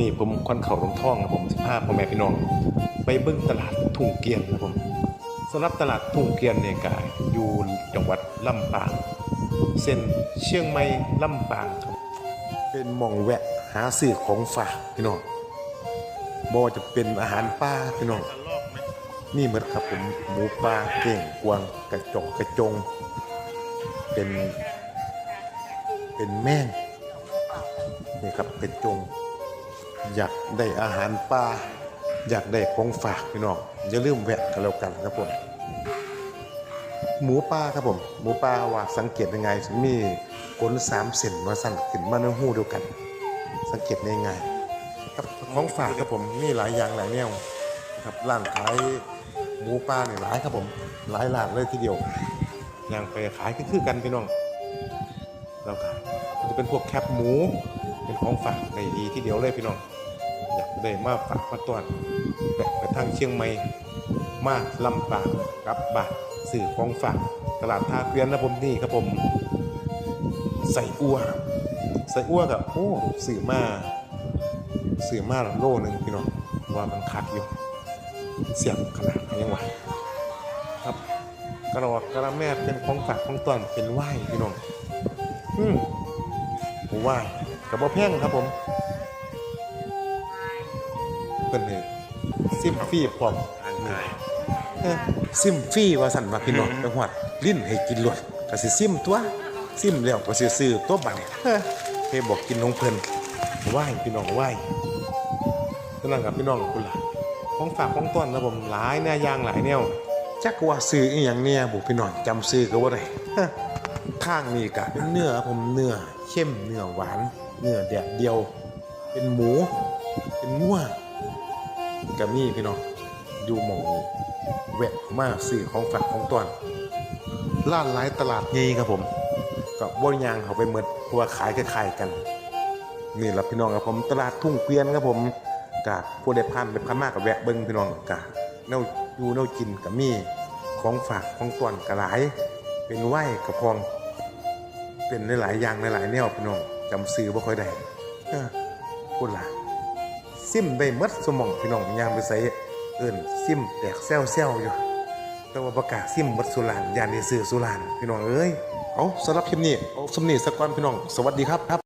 นี้ผมคอนเข่าลงท่องครับผมสิพาพ่อแม่พี่น้อง ไปเบิ่งตลาดทุ่งเกียนครับผมสำหรับตลาดทุ่งเกียนเนี่ยก็อยู่จังหวัดลำปาง เส้นเชียงใหม่ลำปางครับเป็นมองแวะหาซื้อของฝากพี่น้องบ่ว่าจะเป็นอาหารป่าพี่น้องนี่เหมือนครับผมหมูปลาเก่งกวางกระจอกกระจง เป็นเป็นแม่งนี่ครับกระจง อยากได้อาหารป่าอยากได้ของฝากพี่น้องอย่าลืมแวะกันแล้วกันครับผมหมูป่าครับผม หมูป่าว่าสังเกตยังไงมีกลสามเส้นมาสั่นขึ้นมาในหูเดียวกัน สังเกตได้ง่ายครับของฝากครับผมมีหลายอย่างหลายแนวครับร้านขายหมูป่าเนี่ยหลายครับผม หลายร้านเลยทีเดียวอย่างไปขายก็คือกันพี่น้องแล้วก็จะเป็นพวกแคปหมูเป็นของฝากในดีที่เดียวเลยพี่น้อง อยากได้มาฝากมาต้อนแบกไปทางเชียงใหม่มาลำปางกับบาทสื่อของฝากตลาดท่าเกวียนนะผมนี่ครับผม ใส่อัวใส่อัวกับโอ้สื่อมาสื่อมาโลหนึ่งพี่น้องว่ามันคักอยู่เสียงขนาดยังไหวครับกระรอกกระแม่เป็นของฝากของตอนเป็นไหวพี่น้องอืมไหวกับบ่แพงครับผม เป็นเลยซิมฟรีพร้อมเอ้อซิมฟรีว่าสั่นว่าพี่น้องไปหวัดลิ้นให้กินรวดก็สิซิมตัวซิมแล้วก็สิซื้อตัวบัดนี้เฮ้อเฮบอกกินของเพิ่นไหว้พี่น้องไหว้ฉะนั้นกับพี่น้องคุณล่ะของฝากของต้อนนะผมหลายแนวอย่างหลายแนวจักว่าซื้ออีหยังเนี่ยบุพี่น้องจำซื้อก็บ่ได้เฮ้อข้างนี้ก็เป็นเนื้อครับผมเนื้อเข้มเนื้อหวาน เนื้อแดดเดียว เป็นหมู เป็นงัว ก็มีพี่น้องอยู่หมองนี้แวะมาซื้อของฝากของตอนร้านหลายตลาดใหญ่ครับผมก็บ่ยางเขาไปหมดเพราะว่าขายคล้ายๆกันนี่แหละพี่น้องครับผมตลาดทุ่งเกวียนครับผมกับผู้ได้พันได้พันมากกับแวะเบิ้งพี่น้องกะแนวอยู่แนวกินกับมีของฝากของตอนกระหลาย เป็นไหวกับพอง เป็นหลายๆอย่างหลายๆแนวพี่น้องจำซื้อบ่ค่อยได้พูดล่ะ ซิมได้หมดสมองพี่น้องยามไปใส่เอิ่นซิมแตกแซวแซวอยู่ แต่ว่าประกาศซิมหมดสุรานยานในสื่อสุรานพี่น้องเอ้ยเอาสำหรับคลิปนี้เอาสมนีสักก่อนพี่น้อง สวัสดีครับครับ